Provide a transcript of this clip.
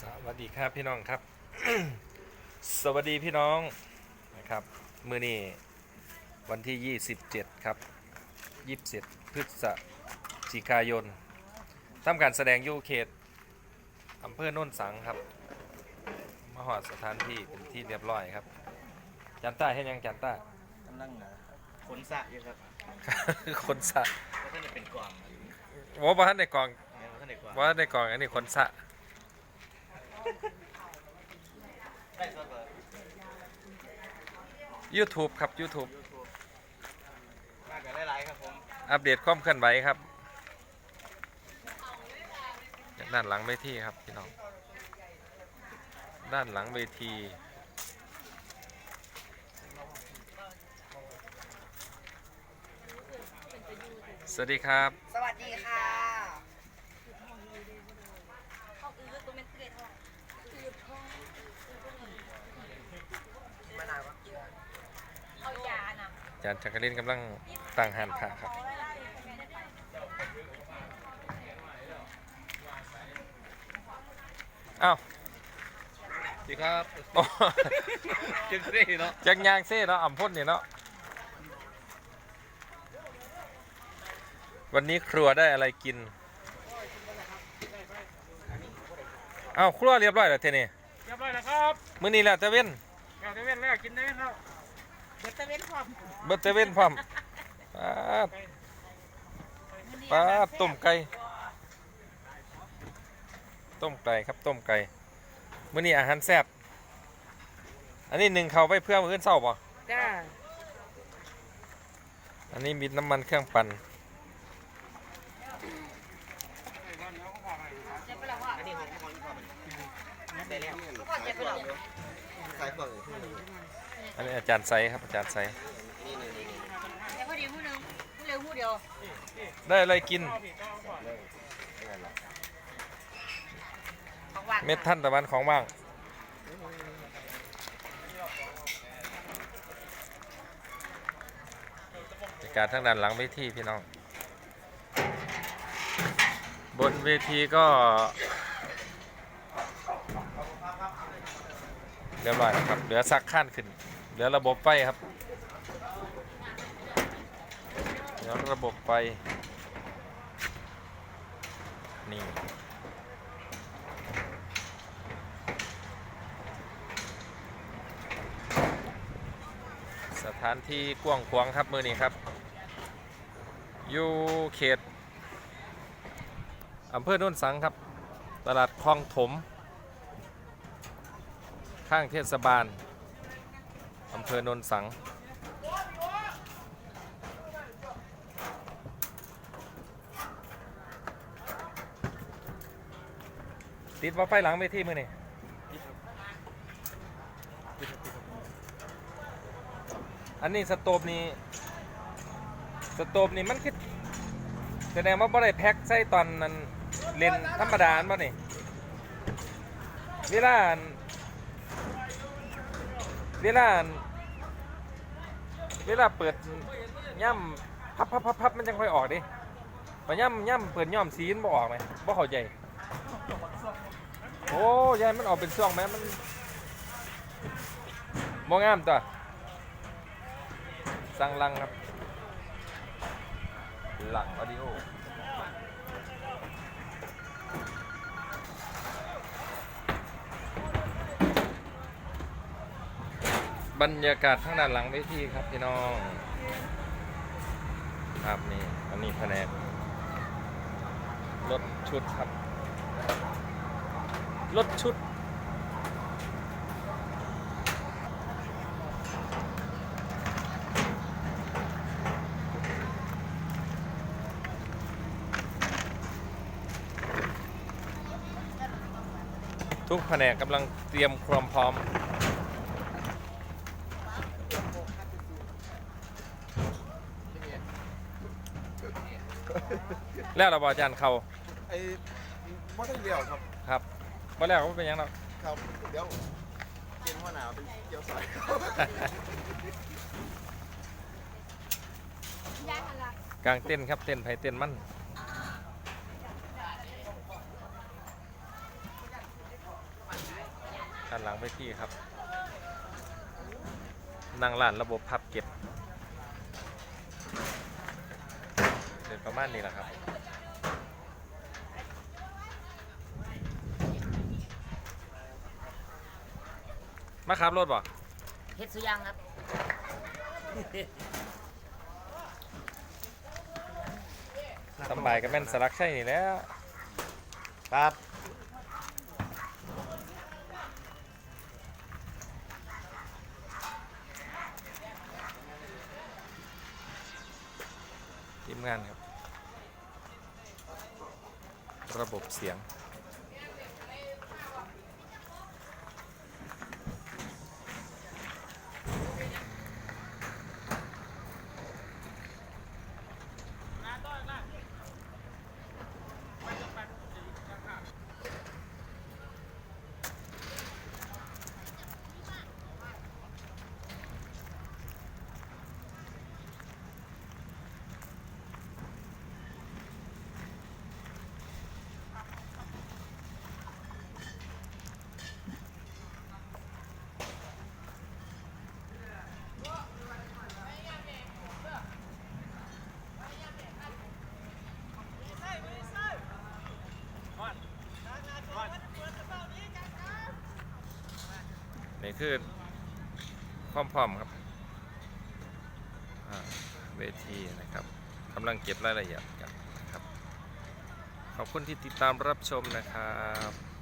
สวัสดีครับพี่น้องครับ สวัสดีพี่น้องนะครับ มือนี้วันที่ 27 ครับ 27 พฤศจิกายนทำการแสดงอยูเขตอำเภอโน่นสังครับมาหอดสถานที่เป็นที่เรียบร้อยครับจันต้าให้ยังจันต้ากำลังนะขนสระอยู่ครับคนสะแล้วก็จะเป็นกล่องว่าบ้านในกล่องแล้วก็ในกล่องว่าในกล่องอันนี้คนสะ ได้ครับ YouTube ครับ YouTube มากันหลายๆครับผม อัปเดตความเคลื่อนไหวครับจากด้านหลังเวทีครับพี่น้อง ด้านหลังเวทีสวัสดีครับ สวัสดีค่ะ ห้องอื่นตัวเป็นเกล็ดห้องอืดห้อง มานาวว่าเยอะ เอายาน่ะ อา จารย์จักรินกำลังตั้งหันขาครับอ้าวดีครับโอ้จังซี่เนาะจังยางเซ่เนาะอ่ำพ่นนี่เนาะวันนี้ครัวได้อะไรกินอ้าวครัวเรียบร้อยแล้วเทนี่เรียบร้อยแล้วครับมื้อนี้แหละตะเว้นอยากจะเว้นแล้วกินได้ไหม ครับเดี๋ยวตะเวนพร้อมเบิดตะเว้นพร้อมปาดปาดต้มไก่ต้มไก่ครับต้มไก่มื้อนี้อาหารแซ่บอันนี้หนึ่งเขาไปเพื่อมื้ออื่นเช้าบ่จ้าอันนี้มีน้ำมันเครื่องปั่นเจ็บไปแล้วพ่ออันนี้ของของอีกคนได้แล้วพ่อเจ็บไปแล้วใส่กล่องอีกทีนึง อันนี้อาจารย์ไซครับอาจารย์ไซนี่นี่นี่นี่เจ็บพอดีผู้หนึ่งผู้เร็วผู้เดียวได้อะไรกิน ของว่างเม็ดท่านตะวันของว่าง บรรยากาศทางด้านหลังเวทีพี่น้อง บนเวทีก็เรียบร้อยแล้วครับ เหลือซักข้านขึ้น เหลือระบบไฟครับเหลือระบบไฟ นี่สถานที่กว้างขวางครับมือนี้ครับ อยู่เขตอำเภอโน่นสังครับ ตลาดคลองถม ข้างเทศบาล อำเภอโนนสัง ติดว่าไฟหลังเวทีมือนี่อันนี้สโตบนี่สโตบนี่มันคือแสดงว่าบ่ได้แพ็คใส่ตอนนั้นเล่นธรรมดาบ่นี่เวลาอัน เวลา เวลาเปิดย่ำพับพับพับพับมันจังค่อยออกดิพอย่ำย่ำเปิดย่อมสีนบ่ออกไหมบ่เข้าใจโอ้ยายมันออกเป็นช่วงแม้มันมองงามตัวสั่งลังครับ หลังออดิโอ บรรยากาศทางด้านหลังเวทีครับพี่น้องครับนี่อันนี้แผนกรถชุดครับรถชุดทุกแผนกกำลังเตรียมความพร้อม แล้วเราบออาจารย์เขาไอ้ไม่ได้เลี้ยวครับ ครับมาแล้วก็เป็นหยังหรอกครับ เดี๋ยวเกณฑ์หัวหนาวไปเกี่ยวสายครับย้ายหันละกลางเต้นครับเต้นไผเต้นมันด้านหลังไปที่ครับนั่งร้านระบบพับเก็บ เดินประมาณนี้แหละครับมาขับรถบ่เฮ็ดสุยังครับสำบายกับแม่นสลักใช่นี่แหล้วครับทีมงานครับ ระบบเสียง นี่คือความพร้อมครับเวทีนะครับกำลังเก็บรายละเอียดกันนะครับ ขอบคุณที่ติดตามรับชมนะครับ